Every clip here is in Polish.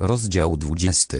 Rozdział 20.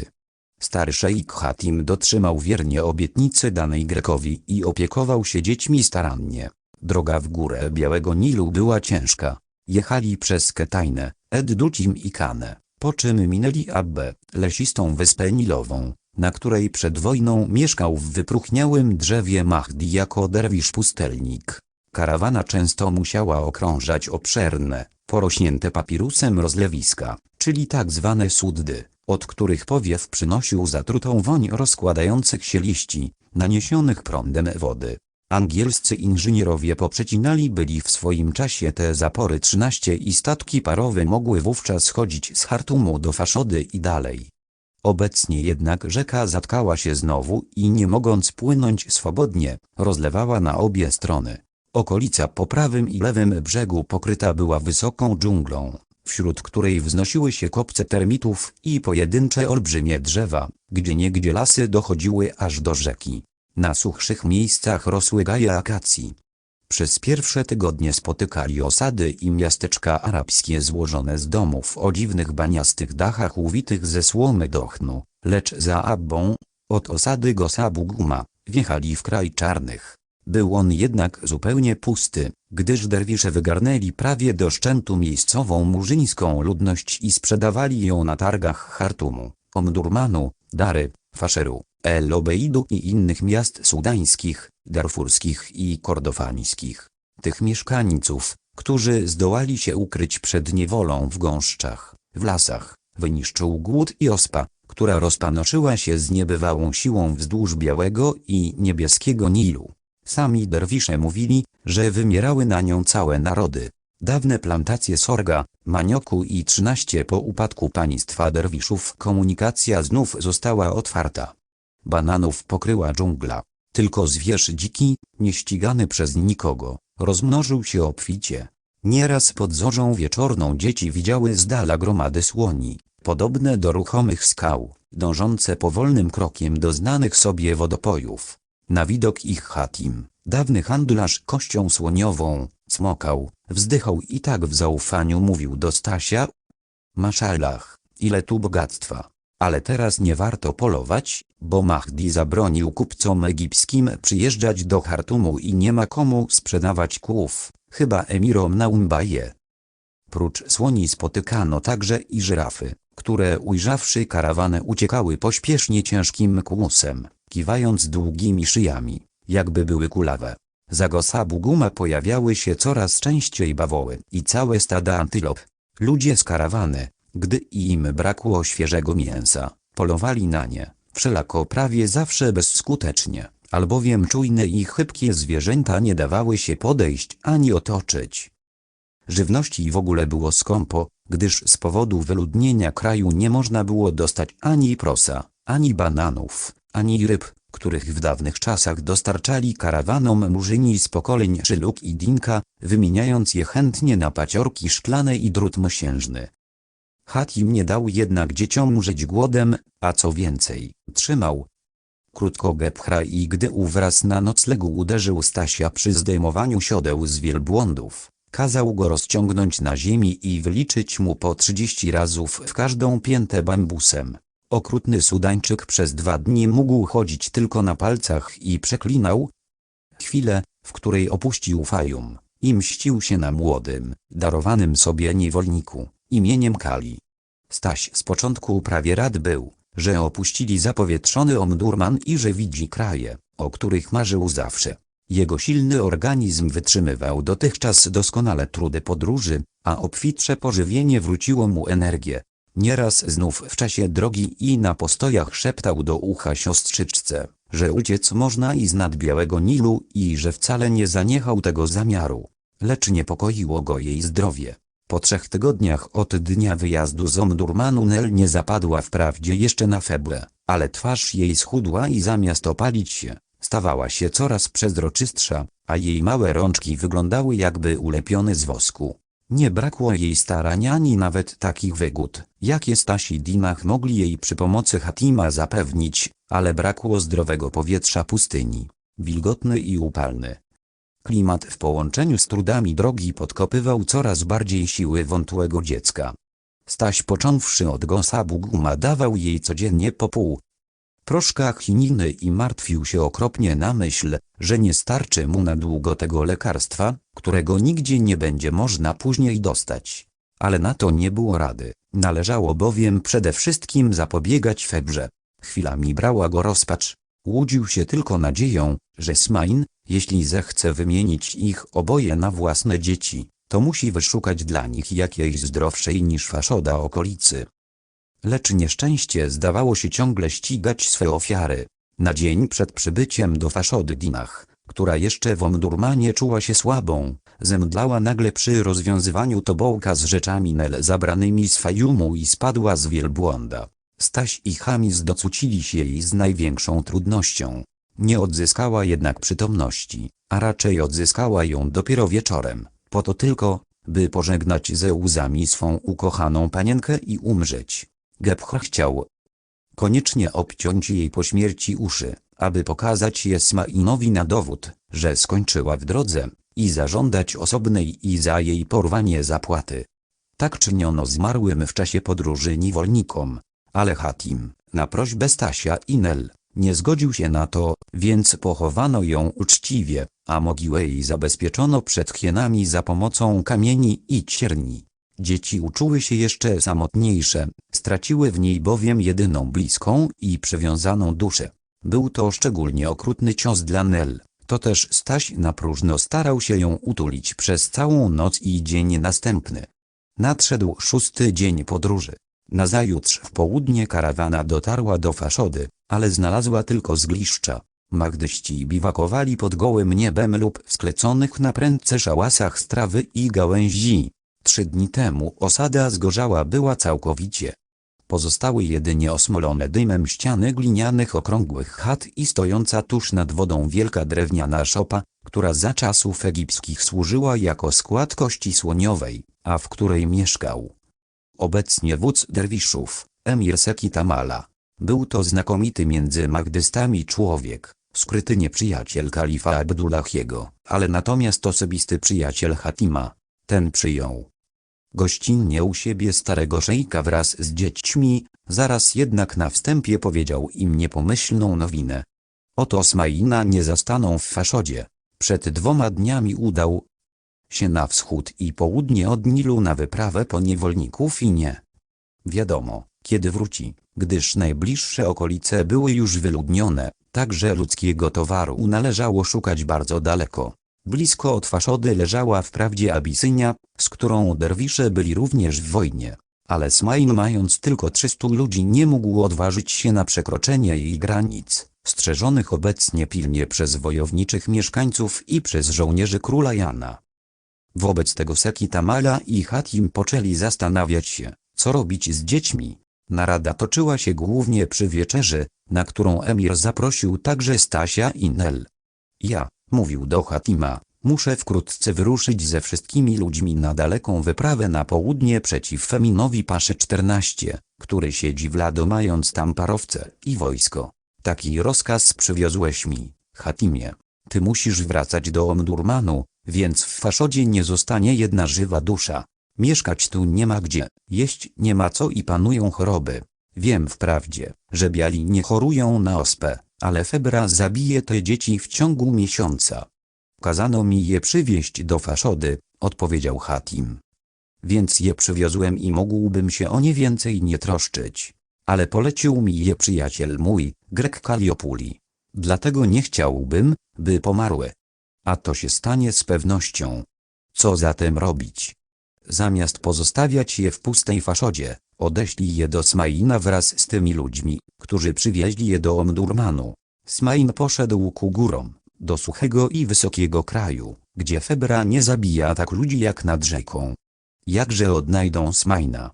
Stary szejk Hatim dotrzymał wiernie obietnicy danej Grekowi i opiekował się dziećmi starannie. Droga w górę Białego Nilu była ciężka. Jechali przez Ketajnę, Ed-Ducim i Kanę, po czym minęli Abbę, lesistą wyspę Nilową, na której przed wojną mieszkał w wypróchniałym drzewie Mahdi jako derwisz pustelnik. Karawana często musiała okrążać obszerne, porośnięte papirusem rozlewiska, czyli tak zwane suddy, od których powiew przynosił zatrutą woń rozkładających się liści, naniesionych prądem wody. Angielscy inżynierowie poprzecinali byli w swoim czasie te zapory 13 i statki parowe mogły wówczas chodzić z Hartumu do Faszody i dalej. Obecnie jednak rzeka zatkała się znowu i nie mogąc płynąć swobodnie, rozlewała na obie strony. Okolica po prawym i lewym brzegu pokryta była wysoką dżunglą, wśród której wznosiły się kopce termitów i pojedyncze olbrzymie drzewa, gdzieniegdzie lasy dochodziły aż do rzeki. Na suchszych miejscach rosły gaje akacji. Przez pierwsze tygodnie spotykali osady i miasteczka arabskie złożone z domów o dziwnych baniastych dachach uwitych ze słomy dochnu, lecz za Abbą, od osady Gosabu Guma, wjechali w kraj czarnych. Był on jednak zupełnie pusty, gdyż derwisze wygarnęli prawie do szczętu miejscową murzyńską ludność i sprzedawali ją na targach Hartumu, Omdurmanu, Dary, Faszeru, El Obeidu i innych miast sudańskich, darfurskich i kordofańskich. Tych mieszkańców, którzy zdołali się ukryć przed niewolą w gąszczach, w lasach, wyniszczył głód i ospa, która rozpanoszyła się z niebywałą siłą wzdłuż Białego i Niebieskiego Nilu. Sami derwisze mówili, że wymierały na nią całe narody. Dawne plantacje sorga, manioku i 13 po upadku państwa derwiszów komunikacja znów została otwarta. Bananów pokryła dżungla. Tylko zwierz dziki, nieścigany przez nikogo, rozmnożył się obficie. Nieraz pod zorzą wieczorną dzieci widziały z dala gromady słoni, podobne do ruchomych skał, dążące powolnym krokiem do znanych sobie wodopojów. Na widok ich Hatim, dawny handlarz kością słoniową, smokał, wzdychał i tak w zaufaniu mówił do Stasia. Maszalach, ile tu bogactwa. Ale teraz nie warto polować, bo Mahdi zabronił kupcom egipskim przyjeżdżać do Hartumu i nie ma komu sprzedawać kłów, chyba emirom na Umbaje. Prócz słoni spotykano także i żyrafy, które ujrzawszy karawanę uciekały pośpiesznie ciężkim kłusem, kiwając długimi szyjami, jakby były kulawe. Za Gosabu Guma pojawiały się coraz częściej bawoły i całe stada antylop. Ludzie z karawany, gdy im brakło świeżego mięsa, polowali na nie, wszelako prawie zawsze bezskutecznie, albowiem czujne i chybkie zwierzęta nie dawały się podejść ani otoczyć. Żywności w ogóle było skąpo, gdyż z powodu wyludnienia kraju nie można było dostać ani prosa, ani bananów, ani ryb, których w dawnych czasach dostarczali karawanom murzyni z pokoleń Szyluk i Dinka, wymieniając je chętnie na paciorki szklane i drut mosiężny. Hatim nie dał jednak dzieciom umrzeć głodem, a co więcej, trzymał. Krótko Gepchra i gdy wraz na noclegu uderzył Stasia przy zdejmowaniu siodeł z wielbłądów, kazał go rozciągnąć na ziemi i wyliczyć mu po 30 razów w każdą piętę bambusem. Okrutny Sudańczyk przez dwa dni mógł chodzić tylko na palcach i przeklinał. Chwilę, w której opuścił Fajum, i mścił się na młodym, darowanym sobie niewolniku, imieniem Kali. Staś z początku prawie rad był, że opuścili zapowietrzony Omdurman i że widzi kraje, o których marzył zawsze. Jego silny organizm wytrzymywał dotychczas doskonale trudy podróży, a obfitsze pożywienie wróciło mu energię. Nieraz znów w czasie drogi i na postojach szeptał do ucha siostrzyczce, że uciec można i z nad Białego Nilu i że wcale nie zaniechał tego zamiaru. Lecz niepokoiło go jej zdrowie. Po trzech tygodniach od dnia wyjazdu z Omdurmanu Nel nie zapadła wprawdzie jeszcze na feble, ale twarz jej schudła i zamiast opalić się, stawała się coraz przezroczystsza, a jej małe rączki wyglądały jakby ulepione z wosku. Nie brakło jej starań ani nawet takich wygód, jakie Stasi Dinach mogli jej przy pomocy Hatima zapewnić, ale brakło zdrowego powietrza pustyni, wilgotny i upalny. Klimat w połączeniu z trudami drogi podkopywał coraz bardziej siły wątłego dziecka. Staś począwszy od gosa Buguma dawał jej codziennie po pół proszka chininy i martwił się okropnie na myśl, że nie starczy mu na długo tego lekarstwa, którego nigdzie nie będzie można później dostać. Ale na to nie było rady, należało bowiem przede wszystkim zapobiegać febrze. Chwilami brała go rozpacz. Łudził się tylko nadzieją, że Smain, jeśli zechce wymienić ich oboje na własne dzieci, to musi wyszukać dla nich jakiejś zdrowszej niż faszoda okolicy. Lecz nieszczęście zdawało się ciągle ścigać swe ofiary. Na dzień przed przybyciem do faszody Dinach, która jeszcze w Omdurmanie czuła się słabą, zemdlała nagle przy rozwiązywaniu tobołka z rzeczami Nel zabranymi z Fajumu i spadła z wielbłąda. Staś i Hamis docucili się jej z największą trudnością. Nie odzyskała jednak przytomności, a raczej odzyskała ją dopiero wieczorem, po to tylko, by pożegnać ze łzami swą ukochaną panienkę i umrzeć. Gebcha chciał koniecznie obciąć jej po śmierci uszy, aby pokazać je Smainowi na dowód, że skończyła w drodze, i zażądać osobnej i za jej porwanie zapłaty. Tak czyniono zmarłym w czasie podróży niewolnikom, ale Hatim, na prośbę Stasia i Nel, nie zgodził się na to, więc pochowano ją uczciwie, a mogiłę jej zabezpieczono przed hienami za pomocą kamieni i cierni. Dzieci uczuły się jeszcze samotniejsze, straciły w niej bowiem jedyną bliską i przywiązaną duszę. Był to szczególnie okrutny cios dla Nel, to też Staś na próżno starał się ją utulić przez całą noc i dzień następny. Nadszedł szósty dzień podróży. Nazajutrz w południe karawana dotarła do Faszody, ale znalazła tylko zgliszcza. Magdyści biwakowali pod gołym niebem lub w skleconych na prędce szałasach z trawy i gałęzi. Trzy dni temu osada zgorzała była całkowicie. Pozostały jedynie osmolone dymem ściany glinianych okrągłych chat i stojąca tuż nad wodą wielka drewniana szopa, która za czasów egipskich służyła jako skład kości słoniowej, a w której mieszkał. Obecnie wódz derwiszów, emir Seki Tamala. Był to znakomity między Magdystami człowiek, skryty nieprzyjaciel kalifa Abdullahiego, ale natomiast osobisty przyjaciel Hatima. Ten przyjął gościnnie u siebie starego szejka wraz z dziećmi, zaraz jednak na wstępie powiedział im niepomyślną nowinę. Oto Smaina nie zastaną w Faszodzie. Przed dwoma dniami udał się na wschód i południe od Nilu na wyprawę po niewolników i nie wiadomo, kiedy wróci, gdyż najbliższe okolice były już wyludnione, także ludzkiego towaru należało szukać bardzo daleko. Blisko od Faszody leżała wprawdzie Abisynia, z którą derwisze byli również w wojnie, ale Smain mając tylko 300 ludzi nie mógł odważyć się na przekroczenie jej granic, strzeżonych obecnie pilnie przez wojowniczych mieszkańców i przez żołnierzy króla Jana. Wobec tego Seki Tamala i Hatim poczęli zastanawiać się, co robić z dziećmi. Narada toczyła się głównie przy wieczerzy, na którą emir zaprosił także Stasia i Nel. Ja, mówił do Hatima, muszę wkrótce wyruszyć ze wszystkimi ludźmi na daleką wyprawę na południe przeciw Feminowi Pasze 14, który siedzi w Lado mając tam parowce i wojsko. Taki rozkaz przywiozłeś mi, Hatimie. Ty musisz wracać do Omdurmanu, więc w Faszodzie nie zostanie jedna żywa dusza. Mieszkać tu nie ma gdzie, jeść nie ma co i panują choroby. Wiem wprawdzie, że biali nie chorują na ospę, ale febra zabije te dzieci w ciągu miesiąca. Kazano mi je przywieźć do Faszody, odpowiedział Hatim. Więc je przywiozłem i mógłbym się o nie więcej nie troszczyć. Ale polecił mi je przyjaciel mój, Grek Kaliopuli. Dlatego nie chciałbym, by pomarły. A to się stanie z pewnością. Co zatem robić? Zamiast pozostawiać je w pustej faszodzie, odeślij je do Smaina wraz z tymi ludźmi, którzy przywieźli je do Omdurmanu. Smain poszedł ku górom, do suchego i wysokiego kraju, gdzie Febra nie zabija tak ludzi jak nad rzeką. Jakże odnajdą Smaina?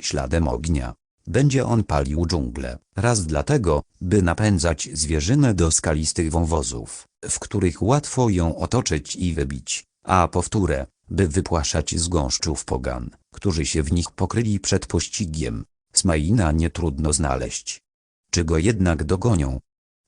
Śladem ognia. Będzie on palił dżunglę, raz dlatego, by napędzać zwierzynę do skalistych wąwozów, w których łatwo ją otoczyć i wybić, a powtórę, by wypłaszać z gąszczów pogan, którzy się w nich pokryli przed pościgiem. Smaina nie trudno znaleźć. Czy go jednak dogonią?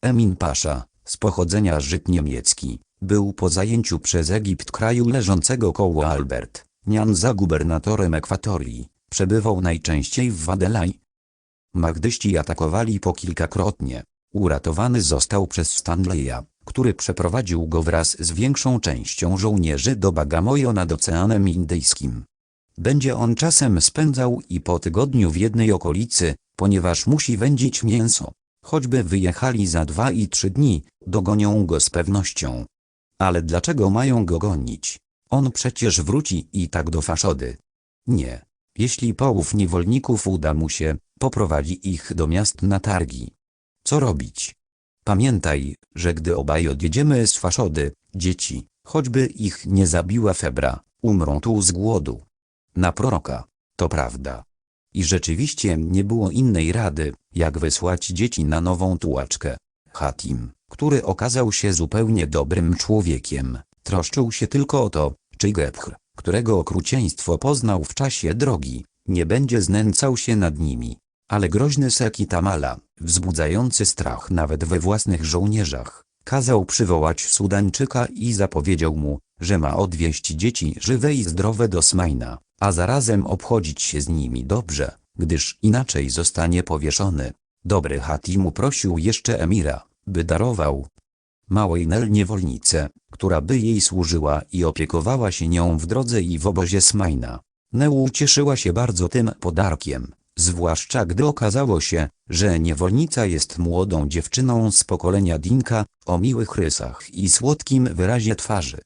Emin Pasza, z pochodzenia Żyd niemiecki, był po zajęciu przez Egipt kraju leżącego koło Albert, Nian za gubernatorem Ekwatorii, przebywał najczęściej w Wadelaj. Magdyści atakowali po kilkakrotnie. Uratowany został przez Stanleya, który przeprowadził go wraz z większą częścią żołnierzy do Bagamoyo nad Oceanem Indyjskim. Będzie on czasem spędzał i po tygodniu w jednej okolicy, ponieważ musi wędzić mięso. Choćby wyjechali za dwa i trzy dni, dogonią go z pewnością. Ale dlaczego mają go gonić? On przecież wróci i tak do faszody. Nie. Jeśli połów niewolników uda mu się, poprowadzi ich do miast na targi. Co robić? Pamiętaj, że gdy obaj odjedziemy z faszody, dzieci, choćby ich nie zabiła febra, umrą tu z głodu. Na proroka, to prawda. I rzeczywiście nie było innej rady, jak wysłać dzieci na nową tułaczkę. Hatim, który okazał się zupełnie dobrym człowiekiem, troszczył się tylko o to, czy Gebhr, którego okrucieństwo poznał w czasie drogi, nie będzie znęcał się nad nimi. Ale groźny Seki Tamala, wzbudzający strach nawet we własnych żołnierzach, kazał przywołać Sudańczyka i zapowiedział mu, że ma odwieźć dzieci żywe i zdrowe do Smajna, a zarazem obchodzić się z nimi dobrze, gdyż inaczej zostanie powieszony. Dobry Hatimu prosił jeszcze emira, by darował małej Nel niewolnicę, która by jej służyła i opiekowała się nią w drodze i w obozie Smajna. Neu cieszyła się bardzo tym podarkiem, zwłaszcza gdy okazało się, że niewolnica jest młodą dziewczyną z pokolenia Dinka, o miłych rysach i słodkim wyrazie twarzy.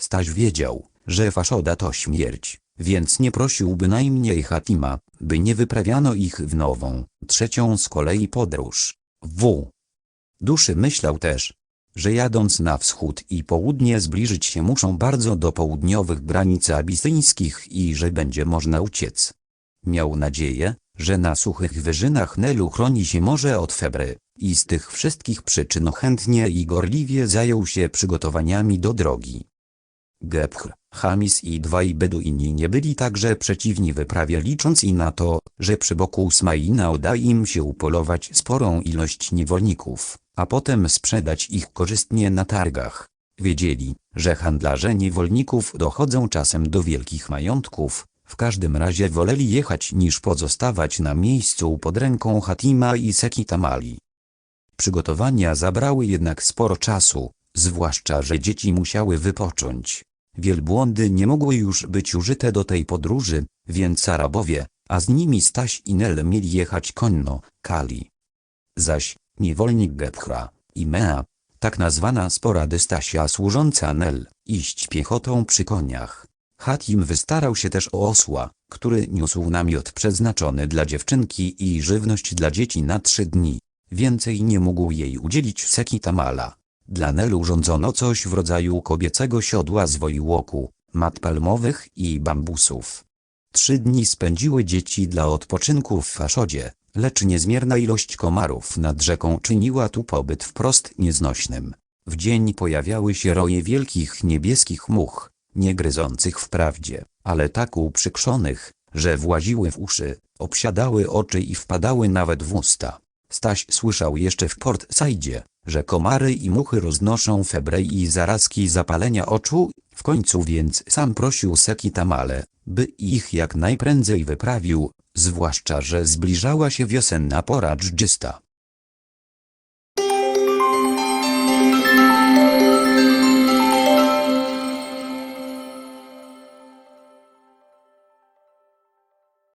Staś wiedział, że faszoda to śmierć, więc nie prosił bynajmniej Hatima, by nie wyprawiano ich w nową, trzecią z kolei podróż. W. Duszy myślał też, że jadąc na wschód i południe zbliżyć się muszą bardzo do południowych granic abisyńskich i że będzie można uciec. Miał nadzieję, że na suchych wyżynach Nelu chroni się może od febry i z tych wszystkich przyczyn chętnie i gorliwie zajął się przygotowaniami do drogi. Gebhr, Hamis i dwaj Beduini nie byli także przeciwni wyprawie licząc i na to, że przy boku Smaina uda im się upolować sporą ilość niewolników, a potem sprzedać ich korzystnie na targach. Wiedzieli, że handlarze niewolników dochodzą czasem do wielkich majątków, w każdym razie woleli jechać niż pozostawać na miejscu pod ręką Hatima i Seki Tamali. Przygotowania zabrały jednak sporo czasu, zwłaszcza że dzieci musiały wypocząć. Wielbłądy nie mogły już być użyte do tej podróży, więc Arabowie, a z nimi Staś i Nel mieli jechać konno, Kali. Zaś, niewolnik Gebhra, i Mea, tak nazwana sporady Stasia służąca Nel, iść piechotą przy koniach. Hatim wystarał się też o osła, który niósł namiot przeznaczony dla dziewczynki i żywność dla dzieci na trzy dni. Więcej nie mógł jej udzielić Seki Tamala. Dla Nel urządzono coś w rodzaju kobiecego siodła z woiłoku, mat palmowych i bambusów. Trzy dni spędziły dzieci dla odpoczynku w Faszodzie, lecz niezmierna ilość komarów nad rzeką czyniła tu pobyt wprost nieznośnym. W dzień pojawiały się roje wielkich niebieskich much, nie gryzących wprawdzie, ale tak uprzykrzonych, że właziły w uszy, obsiadały oczy i wpadały nawet w usta. Staś słyszał jeszcze w Port Saidzie, że komary i muchy roznoszą febrę i zarazki zapalenia oczu, w końcu więc sam prosił Seki Tamale, by ich jak najprędzej wyprawił, zwłaszcza że zbliżała się wiosenna pora dżdżysta.